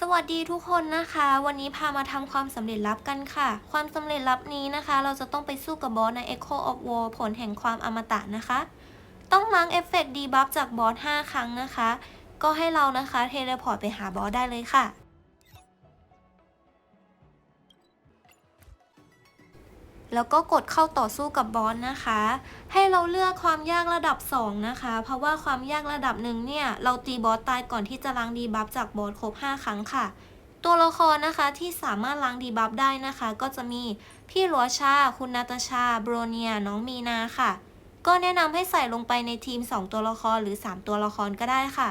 สวัสดีทุกคนนะคะ วันนี้พามาทำความสำเร็จลับกันค่ะ ความสำเร็จลับนี้นะคะ เราจะต้องไปสู้กับบอสใน Echo of War ผลแห่งความอมตะนะคะ ต้องล้างเอฟเฟกต์ดีบัฟจากบอส 5 ครั้งนะคะ ก็ให้เรานะคะเทเลพอร์ตไปหาบอสได้เลยค่ะ แล้วก็กดเข้าต่อสู้กับบอสนะคะ ให้เราเลือกความยากระดับ 2 นะคะ เพราะว่าความยากระดับหนึ่งเนี่ย เราตีบอสตายก่อนที่จะล้างดีบัฟจากบอสครบ 5 ครั้งค่ะ ตัวละครนะคะที่สามารถล้างดีบัฟได้นะคะ ก็จะมีพี่หลัวชา คุณนาตาชา โบรเนีย น้องมีนาค่ะ ก็แนะนำให้ใส่ลงไปในทีม 2 ตัวละครหรือ 3 ตัวละครก็ได้ค่ะ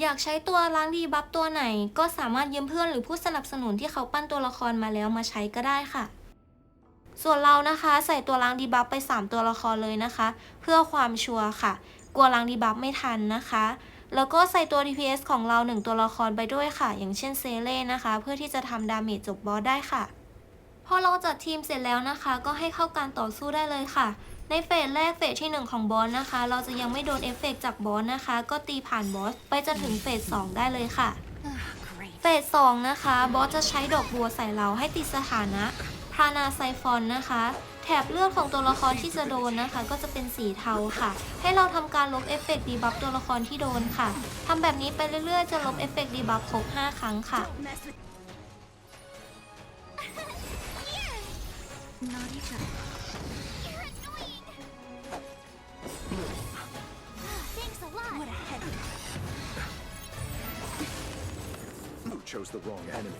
อยากใช้ตัวล้างดีบัฟตัวไหน ก็สามารถยืมเพื่อนหรือผู้สนับสนุนที่เขาปั้นตัวละครมาแล้วมาใช้ก็ได้ค่ะ ส่วนเรานะคะใส่ตัวล้างดีบัฟไป 3 ตัวละครเลยนะคะ เพื่อความชัวร์ค่ะ กลัวล้างดีบัฟไม่ทันนะคะ แล้วก็ใส่ตัว DPS ของเรา 1 ตัวละครไปด้วยค่ะ อย่างเช่นเซเล่นะคะ เพื่อที่จะทำดาเมจจบบอสได้ค่ะ พอเราจัดทีมเสร็จแล้วนะคะ ก็ให้เข้าการต่อสู้ได้เลยค่ะในเฟสแรกเฟสที่ 1 ของบอสนะคะ เราจะยังไม่โดนเอฟเฟกต์จากบอสนะคะ ก็ตีผ่านบอสไปจนถึงเฟส 2 ได้เลยค่ะ Great. เฟสสองนะคะ บอสจะใช้ดอกบัวใส่เราให้ติดสถานะพรานาไซฟอนนะคะ แถบเลือดของตัวละครที่จะโดนนะคะ ก็จะเป็นสีเทาค่ะ ให้เราทำการลบเอฟเฟกต์ดีบัฟตัวละครที่โดนค่ะทำแบบนี้ไปเรื่อยๆ จะลบเอฟเฟกต์ดีบัฟครบ5 ครั้งค่ะ chose the wrong enemy.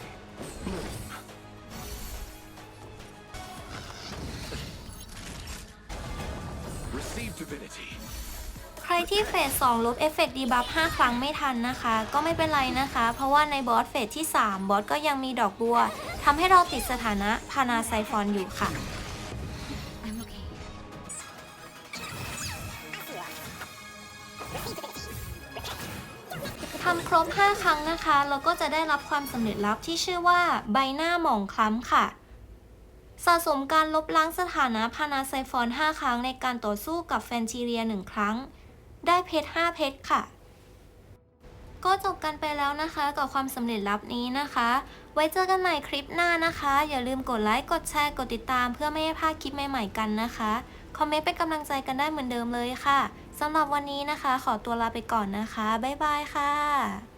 ใครที่เฟส2ลบเอฟเฟกต์ดีบัฟ5ครั้งไม่ทันนะคะ ก็ไม่เป็นไรนะคะ เพราะว่าในบอสเฟสที่ 3 บอสก็ยังมีดอกบัวทำให้เราติดสถานะพานาไซฟอนอยู่ค่ะ I'm okay. ทำครบ 5 ครั้งนะคะ เราก็จะได้รับความสำเร็จลับที่ชื่อว่าใบหน้าหมองคล้ำค่ะ สะสมการลบล้างสถานะพานาไซฟอน 5 ครั้งในการต่อสู้กับแฟนทีเรีย 1 ครั้ง ได้เพชร 5 เพชรค่ะ ก็จบกันไปแล้วนะคะกับความสำเร็จลับนี้นะคะ ไว้เจอกันใหม่คลิปหน้านะคะ อย่าลืมกดไลค์ กดแชร์ กดติดตาม เพื่อไม่ให้พลาดคลิปใหม่ๆกันนะคะ คอมเมนต์เป็นกำลังใจกันได้เหมือนเดิมเลยค่ะสำหรับวันนี้นะคะ ขอตัวลาไปก่อนนะคะ บ๊ายบายค่ะ